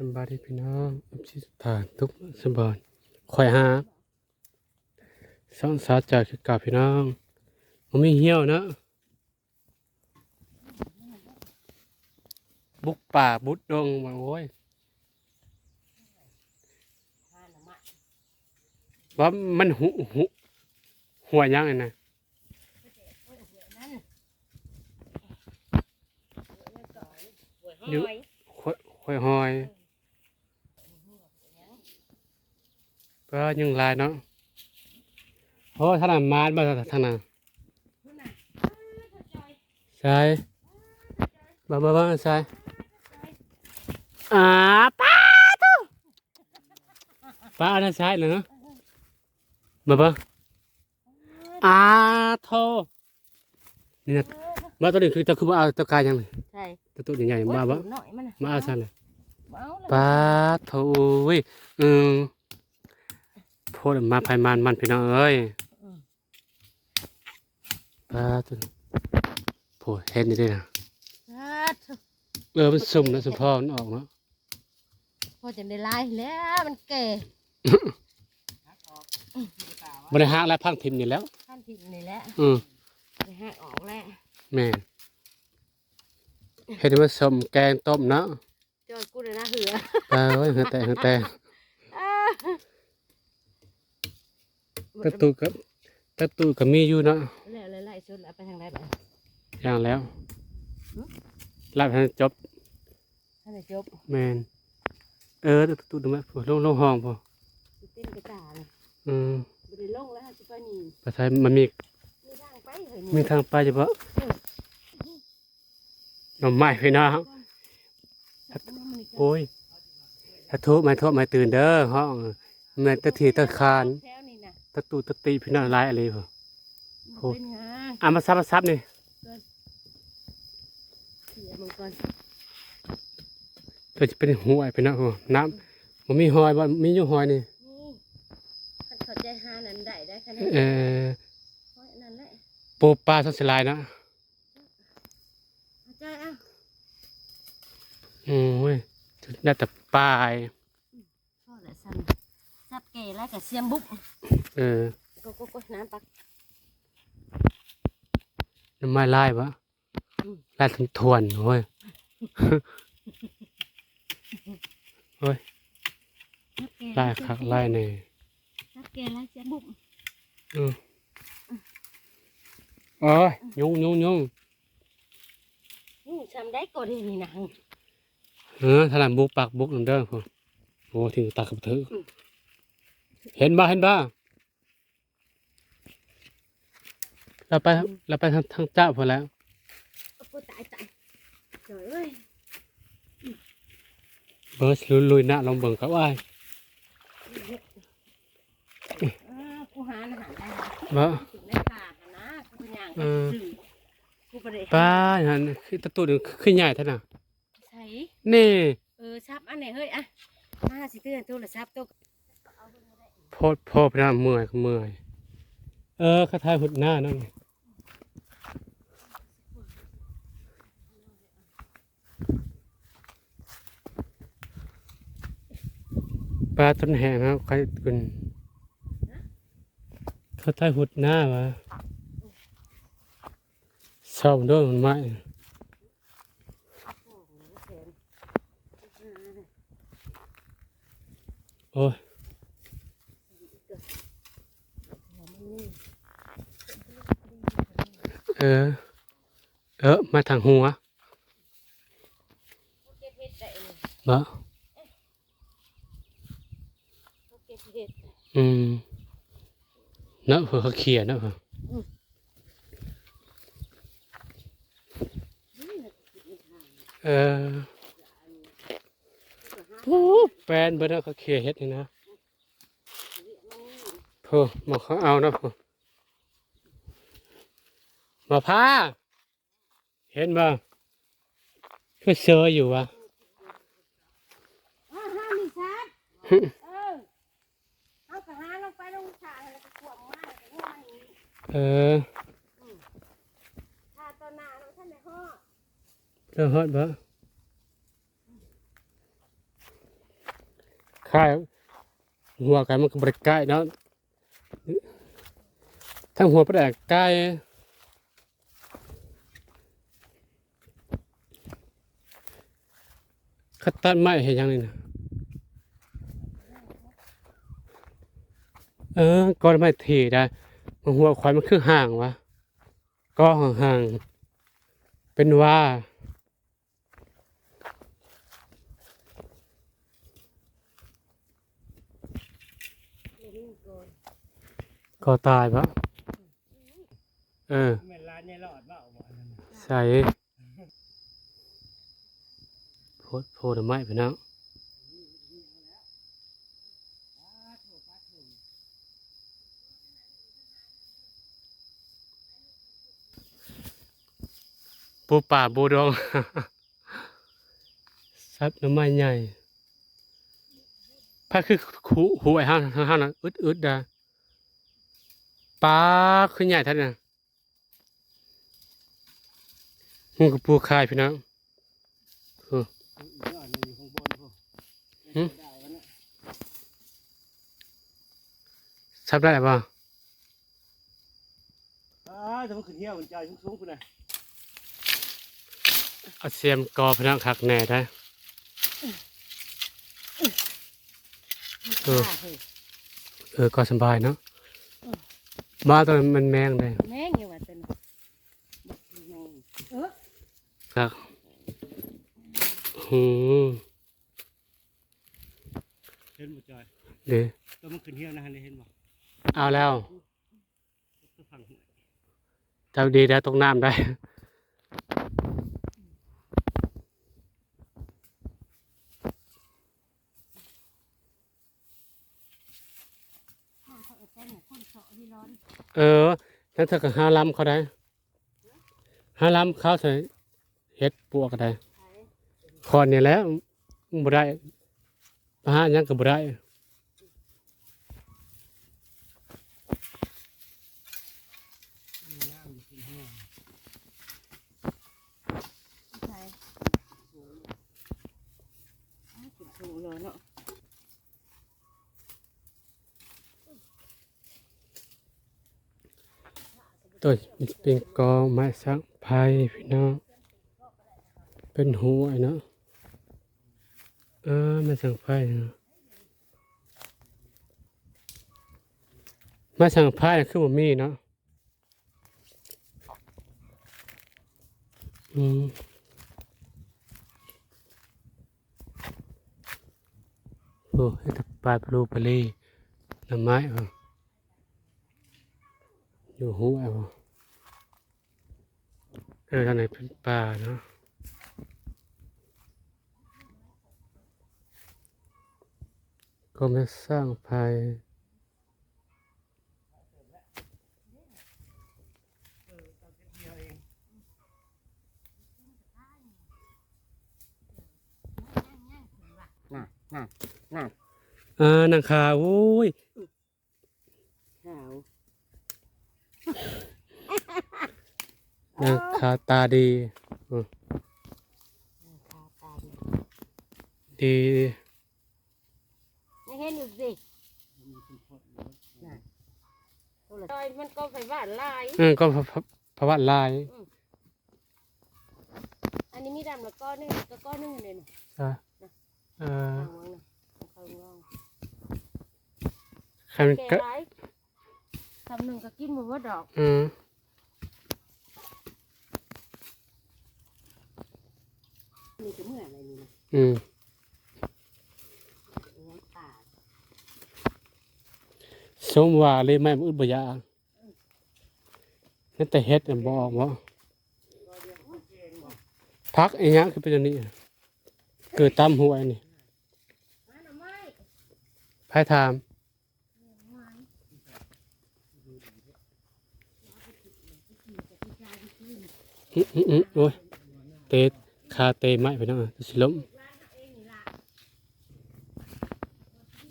สบายดีพี่น้องอับชิสถานทุกสมบายข่อยหาสงสาวจากคือกับพี่น้องมันมีเหี่ยวนะ บุกป่าบุดดงมาโอ้ยว่ามันหุหุหัวยังไงนะอยู่ข่อยข่อยหอย ก็ยังหลายเนาะโอ้ท่านน่ะมานมาท่านน่ะใช่บ้าบ้าบ้าใช่อ่าป้าตู้ป้าอันนั้นใช่เหรอบ้าบ้าอ่าโทนี่นะมาตัวนี้คือจะคือว่าเอาตัวกายยังไงใช่ตัวตัวใหญ่ๆมาบ้าหน่อยมันน่ะมาเอาซะเลยมาเอาเลยปาโถเว้ยเออโพ ดมาภายมันมันพี่น้องเอ้ยปาโถโพดเห็นนี่ด้วยนะสัตว์เออมันสุ่มนะสมพอมันออกเนาะพอจะได้ลายแล้วมันแก่บริหารและพังทิมนี่แล้วขั้นถิ่นนี่แหละอืมไปหักออกแล้วแม่นเห็นว่าสมแกงต้มเนาะจอยกูเลยนะเหือปลาเอ้ยเหือแต่เหือแต่ ตะตูกับตะตูกับมีอยู่เนาะแล้วเลยไล่สุดแล้วไปทางไหนบ้างอย่างแล้วรับให้จบท่านได้จบแมนเออตะตูดูไหมพอลงลงห้องพอสิเต้นกระตาเลยอืมบ่ได้ลงแล้วสิไปนี่ภาษามันมีมีทางไปเฮ้ยมีทางไปเฉพาะหน่อไม้พี่น้องโอ้ยถ้าทุบไม่ทุบไม่ตื่นเด้อห้องแม่นตะทีตะคานแถวนี่น่ะ ตะตูตะตีพี่น้องหลายอะไรพอโอ้เป็นหาอะมาซับมาซับนี่เสียมังกรตัวจะเป็นหวยพี่น้องโอ้น้ำมันมีหอยบ่มีอยู่หอยนี่นี่คันเขาใจหานั้นได้ได้คะแนนเออเพราะนั่นแหละปูปลาสัสลายเนาะเอาใจเอาอืมเว้ยได้แต่ปลายพ่อแหละสั่น ซับเก๋แล้วก็เสียมบุกเออก็ก็ก็น้ำปักน้ำไม้ลายปะลายทนทวนโอ้ยซับเก๋ลายคักลายนี่ซับเก๋แล้วเสียมบุกอืมโอ้ยยุงยุงยุงนี่ทำได้ก็ได้นี่นะเออถนัดบุกปากบุกนั่นเด้อพอโอ้ถึงตากับเธอ เห็นบ้าเห็นบ้าเราไปเราไปทางทางเจ้าพอแล้วโอ้ตายตายเจ๋ยเอ้ยเบิร์สลุยลุยหน้าลองเบิ่งเขาอ้ายอ้าวกูหาอาหารได้บ่ถึงได้ขาดนะกูเป็นอย่างเออสื่อกูไปเลยป้าหันคือตะตูดขึ้นใหญ่ท่านน่ะใส่นี่เออซับอันไหนเฮ้ยอะมาสิเตือนโทรศัพท์ตัวโพดพดพี่น้าเมื่อยเมื่อยเออคาทายหุดหน้านั่นปลาต้นแหงครับใครกุนเขาทายหุดหน้าวะเศร้าด้วยมันไหมโอ้ย เออ เออ มาทางหัวเก็บเห็ดได้เลยบ่กูเก็บเห็ดอืมเนอะเผื่อเขาเขียนเนะเผื่อเออโอ้แฟนเบอร์นั้นเขาเขียเฮ็ดนี่นะเพื่อมาเขาเอานะเพื่อ มาพาเห็นบ่คือเซออยู่วะอ้าวห้ามีซับเออเอากระหาลงไปลงฉากแล้วก็ขวบมาแล้วก็ง่วงนี่เออถ้าตอนหน้าเราท่านในห้อเจ้าฮอดบ่ล้ายๆหัวไก่มันก็บริใกล้เนาะทั้งหัวปลาแดกไก่ขัดตัดไม้เห็นยังนี่นะเออก้อนไม้ถี่ได้มันหัวควายมันคือห่างวะก็ห่างๆเป็นว่าก็ตายปะเออใส่โพ ดโพดไม้ไปนะปูป่าบูดองซับน้ำไม้ใหญ่พ้าคือหูหูไอ้ห้างห้างนะอึดอึดดาปลาขึ้นใหญ่ท่านน่ะหูกับปูคายพี่น้อง ยอดหนึงอยู่ข้างบนพุ่นหึ ได้วะเนี่ยซับได้ป่ะอ้าแต่มันขึ้นเหี้ยวมันใจสูงๆพุ่นน่ะเอาเสียมกอพี่น้องคักแน่ได้เออเฮ้ยเออก็สบายเนาะบ้านตอนนั้นมันแมงเลยแม่งอยู่ว่าเต้นแม่งเออครับ หืมเห็นบ่จอยเดี๋ยวตัวมันขึ้นเหี้ยวนะเห็นบ่เอาแล้วตัวฝั่งหัวเจ้าดีแล้วตกน้ำได้เขาเอาแป้งเนี่ยคนเสาะที่ร้อนเออนั่นถ้าก็หาล้ำเขาได้หาล้ำเขาใส่เห็ดปวกก็ได้ คอนเนี่ยแหล้วบ่ได้หายังก็บ่ได้มามอยู่ขึ้นเหี้ยวใช่อ้าวสุดสูงเลยเนาะตัวเป็นกอไม้สักไผ่พี่น้องเป็นหัวเนาะ เออม้สักไผ่เนาะไม้สักไผ่น่ะคือบ่มีเนาะอืมโอ้ให้ตะปลายปลูปลาลีน่อไม้เหรอยู่หัวบ่เออทางไหนเป็นป่าเนาะ ก็ไม่สร้างภัยอ่านังคาโอ้ยขาวนังคาตาดีขาวตาดี ดียังเห็นอยู่สิจอยมันก็ไปบ้านลายเออก็พระพระวัดลายอันนี้มีดำแล้วก็นึ่งก็ก้อนนึ่งเลยนะอะเออวางวางนะเขาลองใครมันแก่ก็ไรทำหนึ่งก็กินหมดว่าดอก อืมนี่จะเมื่ออะไรนี่นะอืม เลี้ยงป่า สมว่าเลยไม่อุดบยานั่นแต่เฮ็ดน่ะบออกบ่าพักไอีหยังคือเป็นอันนี้ เกิดตามหัวนี่มาหน่อไม้ไผถามอื้ออื้ออื้อโอ้ยเตะคาเตะไม้ไปเนาะสิล้ม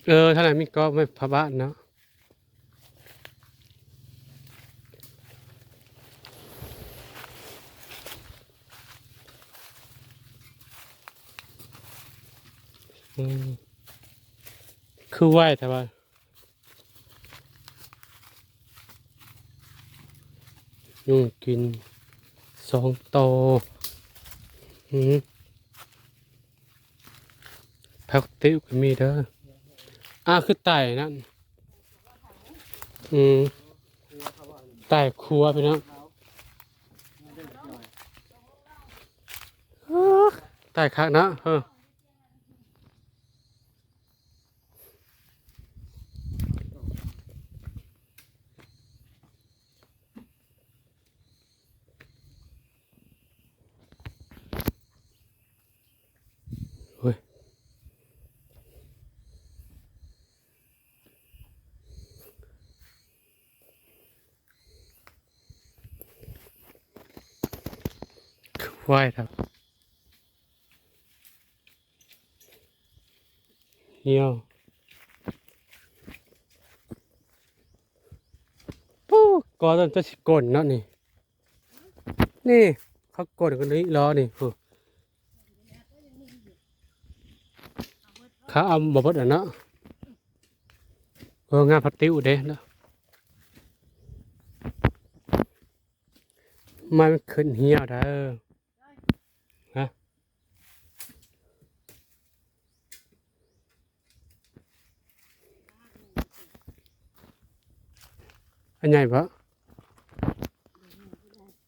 เออท่าไหนมีก็ไม่พะบ้านเนาะ คือไหวแต่ว่ายุงกินสองโตอืมผักติ้วก็มีเด้ออ่าคือไต่นั่นอืมไต่ครัวไปนะไต่คักนะเออ ไหวครับเหี่ยวปู้ก่อนต้นจะสิกลนเนาะนี่ นี่ เขากดกันนี้ล้อนี่ฟูเขาเอาบอบดอะเนาะเอองานพัดติ้วเด้เนาะมันขึ้นเหี่ยวได้อ อันใหญ่ปะ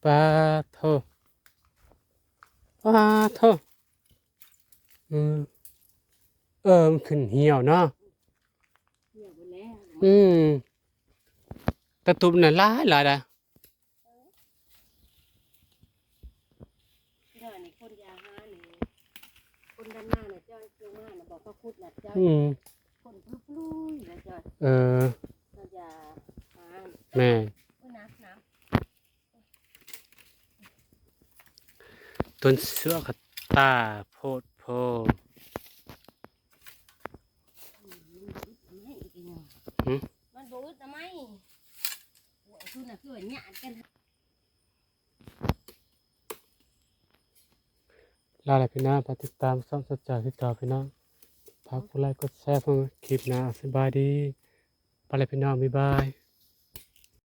ปลาโทปลาโทอืมเออมันขึ้นเหี่ยวเนาะเหี่ยวไปแล้วอืมตะตุ่มน่ะหลายหลายนะเด้อนี่คนยาหานี่คนด้านหน้าน่ะเจ้าเจ้าหน้าน่ะบอกเขาคุดน่ะเจ้าอืมคนพลุกลุยนะเจ้าเออเจ้าอย่าหา แม่ต้นเสือกตาโพดโพมันบ่อึดทำไมโอ้ยคือน่ะคือว่าหยาดกันลาอะไรพี่น้องฝาติดตามช่องสัจจาที่ต่อพี่น้องฝากกดไลค์กดแชร์เพื่อคลิปหน้าสบายดีไปเลยพี่น้องบ๊ายบาย